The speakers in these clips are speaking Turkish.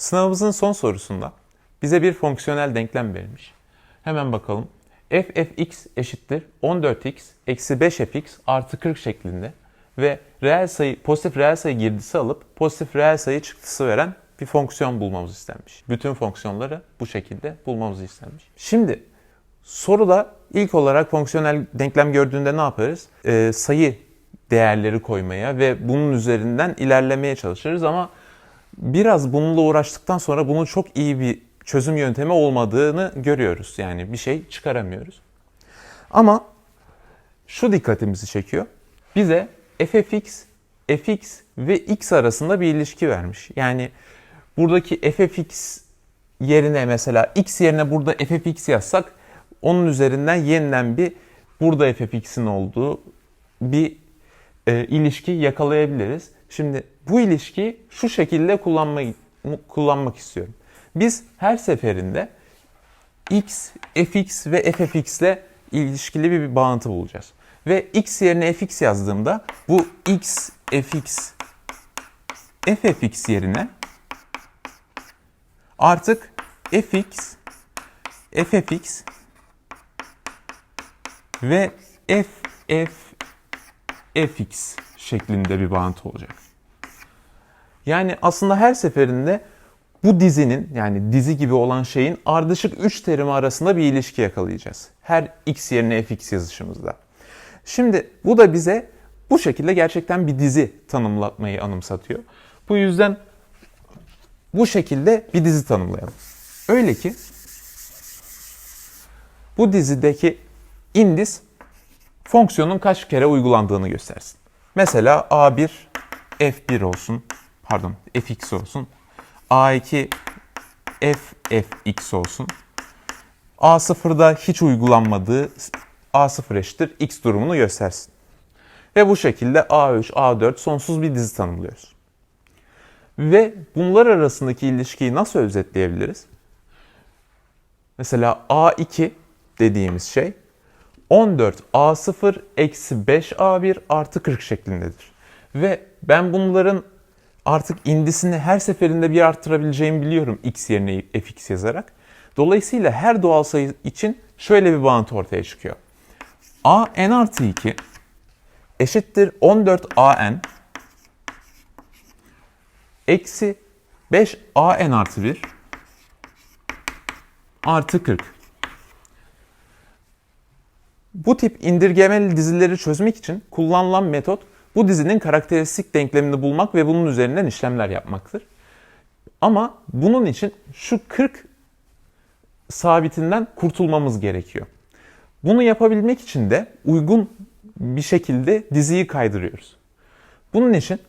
Sınavımızın son sorusunda bize bir fonksiyonel denklem verilmiş. Hemen bakalım. f fx eşittir 14x eksi 5fx artı 40 şeklinde ve reel sayı, pozitif reel sayı girdisi alıp pozitif reel sayı çıktısı veren bir fonksiyon bulmamız istenmiş. Bütün fonksiyonları bu şekilde bulmamız istenmiş. Şimdi soruda ilk olarak fonksiyonel denklem gördüğünde ne yaparız? Ee, sayı değerleri koymaya ve bunun üzerinden ilerlemeye çalışırız ama biraz bununla uğraştıktan sonra bunun çok iyi bir çözüm yöntemi olmadığını görüyoruz. Yani bir şey çıkaramıyoruz. Ama şu dikkatimizi çekiyor. Bize ffx, fx ve x arasında bir ilişki vermiş. Yani buradaki ffx yerine mesela x yerine burada ffx yazsak onun üzerinden yeniden bir burada ffx'in olduğu bir e, ilişki yakalayabiliriz. Şimdi bu ilişkiyi şu şekilde kullanmayı, kullanmak istiyorum. Biz her seferinde x, fx ve ffx ile ilişkili bir bağıntı bulacağız. Ve x yerine fx yazdığımda bu x, fx, ffx yerine artık fx, ffx ve f, f, fx şeklinde bir bağıntı olacak. Yani aslında her seferinde bu dizinin yani dizi gibi olan şeyin ardışık 3 terimi arasında bir ilişki yakalayacağız. Her x yerine fx yazışımızda. Şimdi bu da bize bu şekilde gerçekten bir dizi tanımlatmayı anımsatıyor. Bu yüzden bu şekilde bir dizi tanımlayalım. Öyle ki bu dizideki indis fonksiyonun kaç kere uygulandığını göstersin. Mesela A1 F1 olsun. Pardon Fx olsun. A2 F Fx olsun. A0'da hiç uygulanmadığı A0 eşittir X durumunu göstersin. Ve bu şekilde A3, A4 sonsuz bir dizi tanımlıyoruz. Ve bunlar arasındaki ilişkiyi nasıl özetleyebiliriz? Mesela A2 dediğimiz şey 14 A0 eksi 5 A1 artı 40 şeklindedir. Ve ben bunların artık indisini her seferinde bir arttırabileceğimi biliyorum x yerine fx yazarak. Dolayısıyla her doğal sayı için şöyle bir bağıntı ortaya çıkıyor. a n artı 2 eşittir 14 a n eksi 5 a n artı 1 artı 40. Bu tip indirgemeli dizileri çözmek için kullanılan metot bu dizinin karakteristik denklemini bulmak ve bunun üzerinden işlemler yapmaktır. Ama bunun için şu 40 sabitinden kurtulmamız gerekiyor. Bunu yapabilmek için de uygun bir şekilde diziyi kaydırıyoruz. Bunun için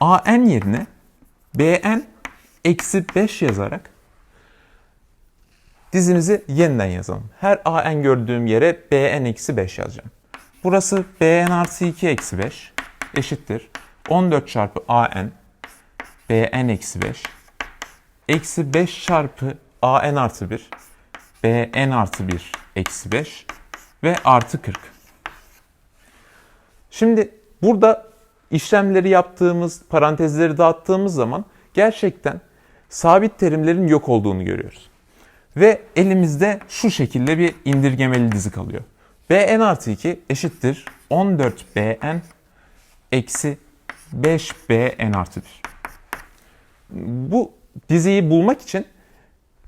an yerine bn eksi 5 yazarak dizimizi yeniden yazalım. Her an gördüğüm yere bn eksi 5 yazacağım. Burası bn artı 2 eksi 5 eşittir. 14 çarpı an bn eksi 5 eksi 5 çarpı an artı 1 bn artı 1 eksi 5 ve artı 40. Şimdi burada işlemleri yaptığımız, parantezleri dağıttığımız zaman gerçekten sabit terimlerin yok olduğunu görüyoruz. Ve elimizde şu şekilde bir indirgemeli dizi kalıyor. Bn artı 2 eşittir 14bn eksi 5bn artı 1. Bu diziyi bulmak için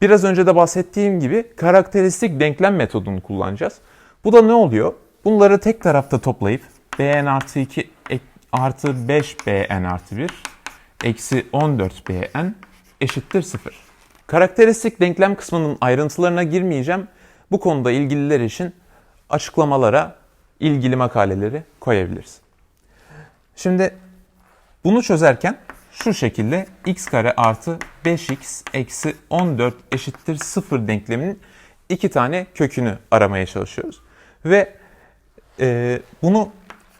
biraz önce de bahsettiğim gibi karakteristik denklem metodunu kullanacağız. Bu da ne oluyor? Bunları tek tarafta toplayıp bn artı 2 artı 5bn artı 1 eksi 14bn eşittir 0. Karakteristik denklem kısmının ayrıntılarına girmeyeceğim. Bu konuda ilgililer için açıklamalara ilgili makaleleri koyabiliriz. Şimdi bunu çözerken şu şekilde x kare artı 5x eksi 14 eşittir 0 denkleminin iki tane kökünü aramaya çalışıyoruz. Ve e, bunu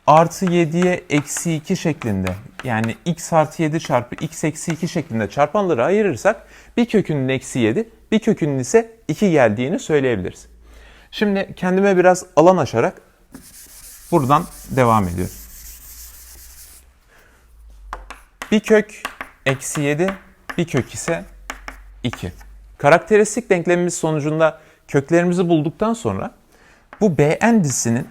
artı 7'ye eksi 2 şeklinde yani x artı 7 çarpı x eksi 2 şeklinde çarpanları ayırırsak bir kökünün eksi 7 bir kökünün ise 2 geldiğini söyleyebiliriz. Şimdi kendime biraz alan açarak buradan devam ediyorum. Bir kök eksi 7 bir kök ise 2. Karakteristik denklemimiz sonucunda köklerimizi bulduktan sonra bu Bn dizisinin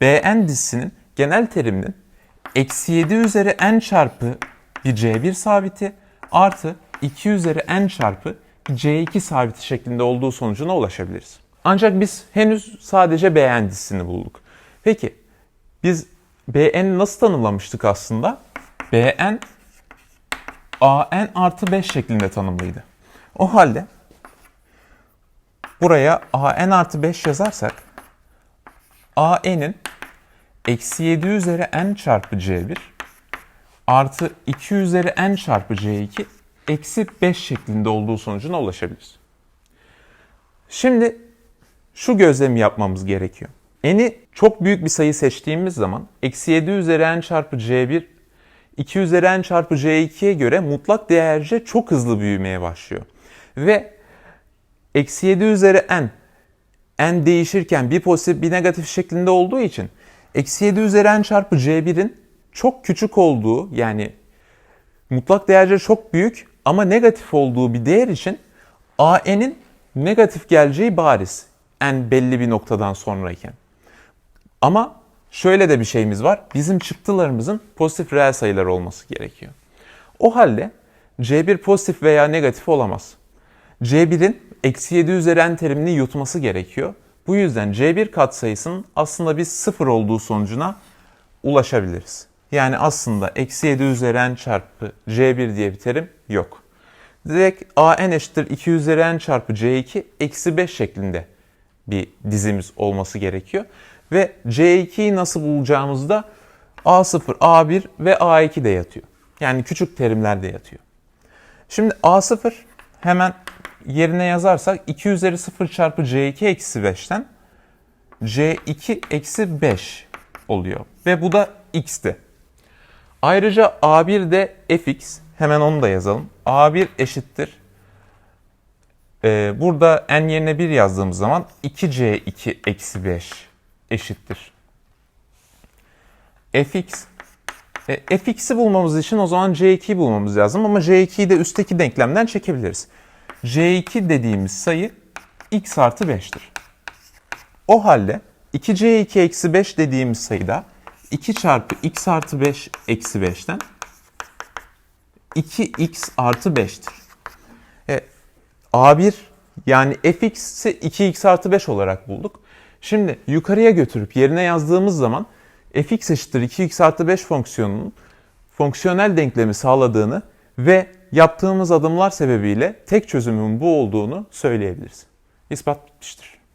Bn dizisinin genel teriminin eksi 7 üzeri n çarpı bir C1 sabiti artı 2 üzeri n çarpı C2 sabiti şeklinde olduğu sonucuna ulaşabiliriz. Ancak biz henüz sadece Bn dizisini bulduk. Peki biz Bn'i nasıl tanımlamıştık aslında? Bn an artı 5 şeklinde tanımlıydı. O halde buraya an artı 5 yazarsak an'in eksi 7 üzeri n çarpı c1 artı 2 üzeri n çarpı c2 eksi 5 şeklinde olduğu sonucuna ulaşabiliriz. Şimdi şu gözlemi yapmamız gerekiyor. N'i çok büyük bir sayı seçtiğimiz zaman eksi 7 üzeri n çarpı c1 2 üzeri n çarpı c2'ye göre mutlak değerce çok hızlı büyümeye başlıyor. Ve eksi 7 üzeri n n değişirken bir pozitif bir negatif şeklinde olduğu için eksi 7 üzeri n çarpı c1'in çok küçük olduğu yani mutlak değerce çok büyük ama negatif olduğu bir değer için an'in negatif geleceği bariz n belli bir noktadan sonrayken. Ama şöyle de bir şeyimiz var. Bizim çıktılarımızın pozitif reel sayılar olması gerekiyor. O halde C1 pozitif veya negatif olamaz. C1'in eksi 7 üzeri n terimini yutması gerekiyor. Bu yüzden C1 katsayısının aslında biz sıfır olduğu sonucuna ulaşabiliriz. Yani aslında eksi 7 üzeri n çarpı C1 diye bir terim yok. Direkt an eşittir 2 üzeri n çarpı C2 eksi 5 şeklinde bir dizimiz olması gerekiyor. Ve C2'yi nasıl bulacağımızda A0, A1 ve A2 de yatıyor. Yani küçük terimler de yatıyor. Şimdi A0 hemen yerine yazarsak 2 üzeri 0 çarpı C2 eksi 5'ten C2 eksi 5 oluyor. Ve bu da X'ti. Ayrıca A1 de fx. Hemen onu da yazalım. A1 eşittir. Ee, burada n yerine 1 yazdığımız zaman 2C2 eksi 5 eşittir. fx e, fx'i bulmamız için o zaman c2'yi bulmamız lazım ama c2'yi de üstteki denklemden çekebiliriz. c2 dediğimiz sayı x artı 5'tir. O halde 2c2 eksi 5 dediğimiz sayıda 2 çarpı x artı 5 eksi 5'ten 2x artı 5'tir. E, A1 yani fx'i 2x artı 5 olarak bulduk. Şimdi yukarıya götürüp yerine yazdığımız zaman fx eşittir 2x artı 5 fonksiyonunun fonksiyonel denklemi sağladığını ve yaptığımız adımlar sebebiyle tek çözümün bu olduğunu söyleyebiliriz. İspat bitmiştir.